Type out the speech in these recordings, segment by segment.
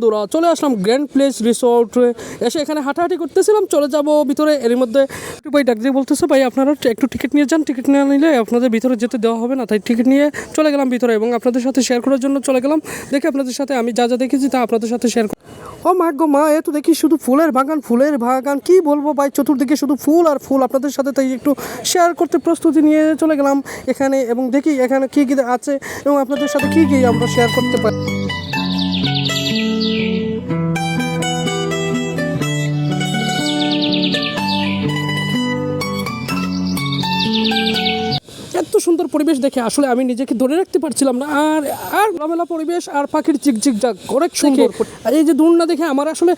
বন্ধুরা, চলে আসলাম grand place resort এসে এখানে হাঁটাহাঁটি করতেছিলাম, চলে যাব ভিতরে। এর মধ্যে একটু ভাই ডাক দিয়ে বলতেছে, ভাই, আপনারা একটু টিকিট নিয়ে যান। টিকিট না নিলে আপনাদের ভিতরে যেতে দেওয়া হবে না। তাই টিকিট নিয়ে চলে গেলাম ভিতরে এবং আপনাদের সাথে শেয়ার করার জন্য চলে গেলাম। দেখে আপনাদের সাথে আমি যা যা দেখেছি তা আপনাদের সাথে শেয়ার ও মা গো মা, এ তো দেখি শুধু ফুলের বাগান ফুলের বাগান। কি বলব ভাই, চতুর্দিকে শুধু ফুল আর ফুল আপনাদের সাথে, তাই একটু শেয়ার করতে প্রস্তুতি নিয়ে চলে গেলাম এখানে এবং দেখি এখানে কী কী আছে এবং আপনাদের সাথে কী কী আমরা শেয়ার করতে পারি। এত সুন্দর পরিবেশ দেখে আসলে আমি নিজেকে ধরে রাখতে পারছিলাম না। আর আর খোলামেলা পরিবেশ আর পাখির চিকচিক যাক অনেক সুন্দর এই যে দুর্না দেখে আমার আসলে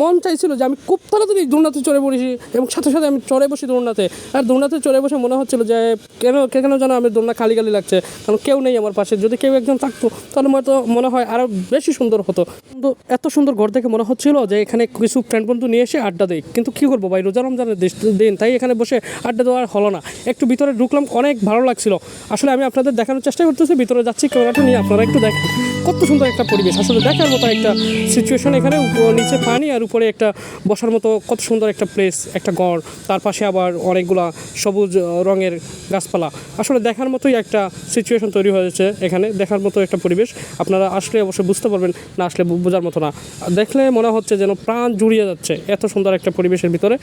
মন চাইছিল যে আমি খুব তাড়াতাড়ি দুর্নাতে চড়ে বসি এবং সাথে সাথে আমি চড়ে বসি দুর্নাতে আর দুর্নাতে চড়ে বসে মনে হচ্ছিল যে কেন কেন যেন আমি দুর্না খালি খালি লাগছে কারণ কেউ নেই আমার পাশে। যদি কেউ একজন থাকতো তাহলে হয়তো মনে হয় আরও বেশি সুন্দর হতো। কিন্তু এত সুন্দর ঘর দেখে মনে হচ্ছিল যে এখানে কিছু ফ্রেন্ড বন্ধু নিয়ে এসে আড্ডা দেয় কিন্তু কী করব ভাই? রোজা রমজানের দিন তাই এখানে বসে আড্ডা দেওয়া আর হলো না। একটু ভিতরে ঢুকলাম অনেক ভালো লাগছিল। আসলে আমি আপনাদের দেখানোর চেষ্টা করতেছি, ভিতরে যাচ্ছি, ক্যামেরাটা নিয়ে আপনারা একটু দেখেন। কত সুন্দর একটা পরিবেশ। আসলে দেখার মতো একটা সিচুয়েশন এখানে নিচে পানি আর উপরে একটা বসার মতো কত সুন্দর একটা প্লেস একটা গড়। তার পাশে আবার অনেকগুলা সবুজ রঙের গাছপালা। আসলে দেখার মতোই একটা সিচুয়েশন তৈরি হয়েছে এখানে, দেখার মতো একটা পরিবেশ। আপনারা আসলে অবশ্যই বুঝতে পারবেন, না আসলে বোঝার মতো না। দেখলে মনে হচ্ছে যেন প্রাণ জুড়িয়ে যাচ্ছে এত সুন্দর একটা পরিবেশের ভিতরে।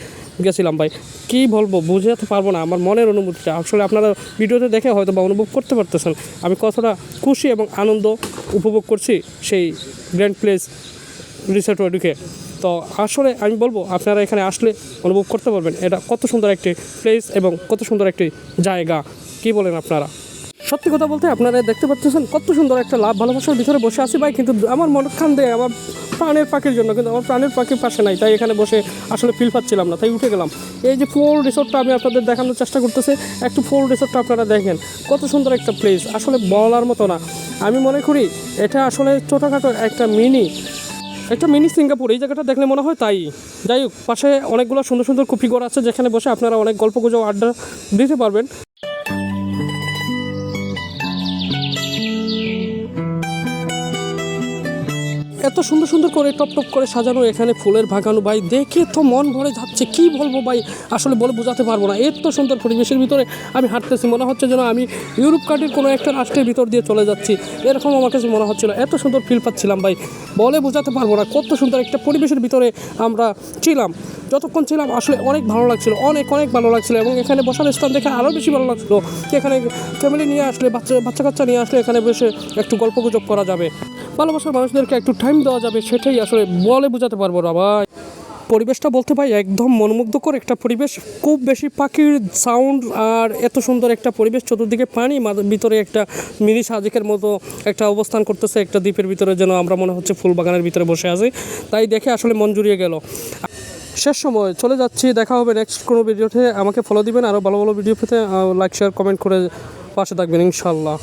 গেছিলাম ভাই, কি বলব, বুঝাতে পারব না, আমার মনের অনুভূতিটা। আসলে আপনারা ভিডিওতে দেখে হয়তো বা অনুভব করতে পারতেছেন। আমি কতটা খুশি এবং আনন্দ উপভোগ করছি সেই গ্র্যান্ড প্লেস রিসার্ট ওয়ার্ডুকে তো আসলে আমি বলব, আপনারা এখানে আসলে অনুভব করতে পারবেন এটা কত সুন্দর একটি প্লেস এবং কত সুন্দর একটি জায়গা। কি বলেন আপনারা? সত্যি কথা বলতে আপনারা দেখতে পাচ্ছেন কত সুন্দর একটা লাভ ভালোবাসার ভিতরে বসে আছি ভাই, কিন্তু আমার মনে খান দেয় আমার প্রাণের পাখির জন্য, কিন্তু আমার প্রাণের পাখির পাশে নাই, তাই এখানে বসে আসলে ফিল পাচ্ছিলাম না, তাই উঠে গেলাম। এই যে ফুল রিসোর্টটা আমি আপনাদের দেখানোর চেষ্টা করতেছি, একটু ফুল রিসোর্টটা আপনারা দেখেন, কত সুন্দর একটা প্লেস আসলে বলার মতো না। আমি মনে করি এটা আসলে ছোটোখাটো একটা মিনি একটা মিনি সিঙ্গাপুর, এই জায়গাটা দেখলে মনে হয় তাই। যাই হোক, পাশে অনেকগুলো সুন্দর সুন্দর কপি ঘর আছে, যেখানে বসে আপনারা অনেক গল্প গুজব, আড্ডা দিতে পারবেন। এত সুন্দর সুন্দর করে টপ টপ করে সাজানো এখানে ফুলের ভাগানো ভাই, দেখে তো মন ভরে যাচ্ছে। কি বলব ভাই? আসলে বলে বোঝাতে পারব না। এত সুন্দর পরিবেশের ভিতরে আমি হাঁটতেছি। মনে হচ্ছে যেন আমি ইউরোপ কান্ট্রির কোনো একটা রাষ্ট্রের ভিতর দিয়ে চলে যাচ্ছি। এরকম আমার কাছে মনে হচ্ছিল। এত সুন্দর ফিল পাচ্ছিলাম ভাই। বলে বোঝাতে পারব না কত সুন্দর একটা পরিবেশের ভিতরে আমরা ছিলাম। যতক্ষণ ছিলাম আসলে অনেক ভালো লাগছিল, অনেক অনেক ভালো লাগছিল এবং এখানে বসার স্থান দেখে আরও বেশি ভালো লাগছিল এখানে ফ্যামিলি নিয়ে আসলে, বাচ্চা বাচ্চা কাচ্চা নিয়ে আসলে এখানে বসে একটু গল্প গুজব করা যাবে। ভালোবাসার মানুষদেরকে একটু টাইম দেওয়া যাবে, সেটাই আসলে বলে বোঝাতে পারব না ভাই। পরিবেশটা বলতে ভাই একদম মনোমুগ্ধকর একটা পরিবেশ, খুব বেশি পাখির সাউন্ড আর এত সুন্দর একটা পরিবেশ, চতুর্দিকে পানি ভিতরে একটা মিনি সাজিকের মতো একটা অবস্থান করতেছে, একটা দ্বীপের ভিতরে যেন আমরা মনে হচ্ছে ফুল বাগানের ভিতরে বসে আছি। তাই দেখে আসলে মন জুড়িয়ে গেল। শেষ সময়, চলে যাচ্ছি, দেখা হবে নেক্সট কোনো ভিডিওতে আমাকে ফলো দিবেন আরও ভালো ভালো ভিডিও পেতে লাইক শেয়ার কমেন্ট করে পাশে থাকবেন ইনশাল্লাহ